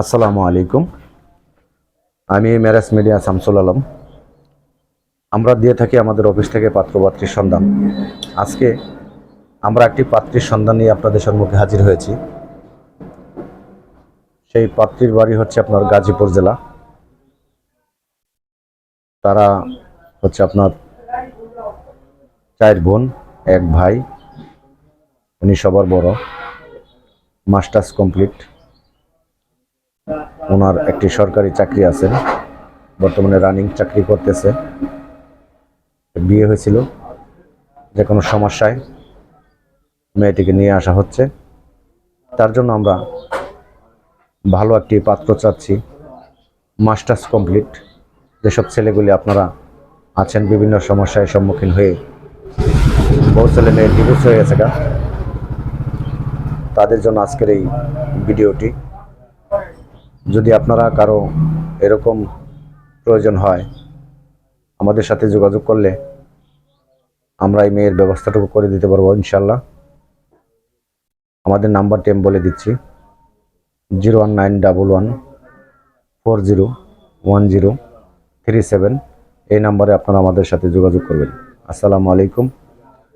আসসালামু আলাইকুম। আমি ম্যারেজ মিডিয়া শামসুল আলম। আমরা দিয়ে থাকি আমাদের অফিস থেকে পাত্রপাত্রীর সন্ধান। আজকে আমরা একটি পাত্রীর সন্ধান নিয়ে আপনাদের সম্মুখে হাজির হয়েছি। সেই পাত্রীর বাড়ি হচ্ছে আপনার গাজীপুর জেলা। তারা হচ্ছে আপনার চার বোন, এক ভাই, উনি সবার বড়, মাস্টার্স কমপ্লিট। ওনার একটি সরকারি চাকরি আছে, বর্তমানে রানিং চাকরি করতেছে। বিয়ে হয়েছিল, যে কোনো সমস্যায় মেয়েটিকে নিয়ে আসা হচ্ছে। তার জন্য আমরা ভালো একটি পাত্র চাচ্ছি, মাস্টার্স কমপ্লিট। যেসব ছেলেগুলি আপনারা আছেন, বিভিন্ন সমস্যায় সম্মুখীন হয়ে বহু ছেলে মেয়ে ডিভোর্স হয়ে গেছে তাদের জন্য আজকের এই ভিডিওটি যদি আপনারা কারও এরকম প্রয়োজন হয় আমাদের সাথে যোগাযোগ করলে আমরা এই মেয়ের ব্যবস্থাটুকু করে দিতে পারব ইনশাল্লাহ আমাদের নাম্বারটি আমি বলে দিচ্ছি, zero one nine double one four zero one zero three seven. এই নাম্বারে আপনারা আমাদের সাথে যোগাযোগ করবেন। আসসালামু আলাইকুম।